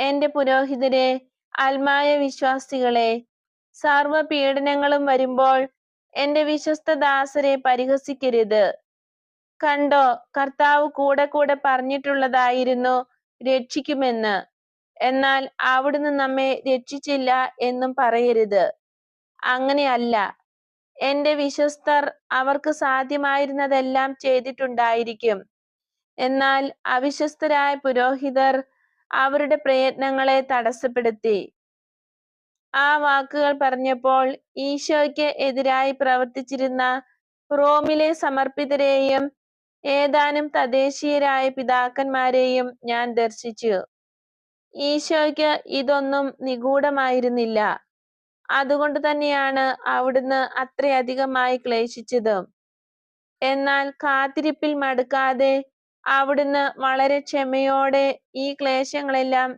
എന്റെ പുരോഹിതരെ ആത്മായ വിശ്വാസികളെ സർവ പീഡനങ്ങളും വരുമ്പോൾ എന്റെ വിശ്വസ്ത ദാസരെ പരിഹസിക്കരുത്. കണ്ടോ കർത്താവ് കൂടെ കൂടെ പറഞ്ഞിട്ടുള്ളതായിരുന്നു രക്ഷിക്കുമെന്ന്. എന്നാൽ അവിടുന്ന് നമ്മെ രക്ഷിച്ചില്ല എന്നും പറയരുത്. അങ്ങനെയല്ല. എന്റെ വിശ്വസ്തർ അവർക്ക് സാധ്യമായിരുന്നതെല്ലാം ചെയ്തിട്ടുണ്ടായിരിക്കും. എന്നാൽ അവിശ്വസ്തരായ പുരോഹിതർ അവരുടെ പ്രയത്നങ്ങളെ തടസ്സപ്പെടുത്തി. ആ വാക്കുകൾ പറഞ്ഞപ്പോൾ ഈശോയ്ക്ക് എതിരായി പ്രവർത്തിച്ചിരുന്ന റോമിലെ സമർപ്പിതരെയും ഏതാനും തദ്ദേശീയരായ പിതാക്കന്മാരെയും ഞാൻ ദർശിച്ചു. ഈശോയ്ക്ക് ഇതൊന്നും നിഗൂഢമായിരുന്നില്ല. അതുകൊണ്ട് തന്നെയാണ് അവിടുന്ന് അത്രയധികമായി ക്ലേശിച്ചതും. എന്നാൽ കാത്തിരിപ്പിൽ മടുക്കാതെ അവിടുന്ന് വളരെ ക്ഷമയോടെ ഈ ക്ലേശങ്ങളെല്ലാം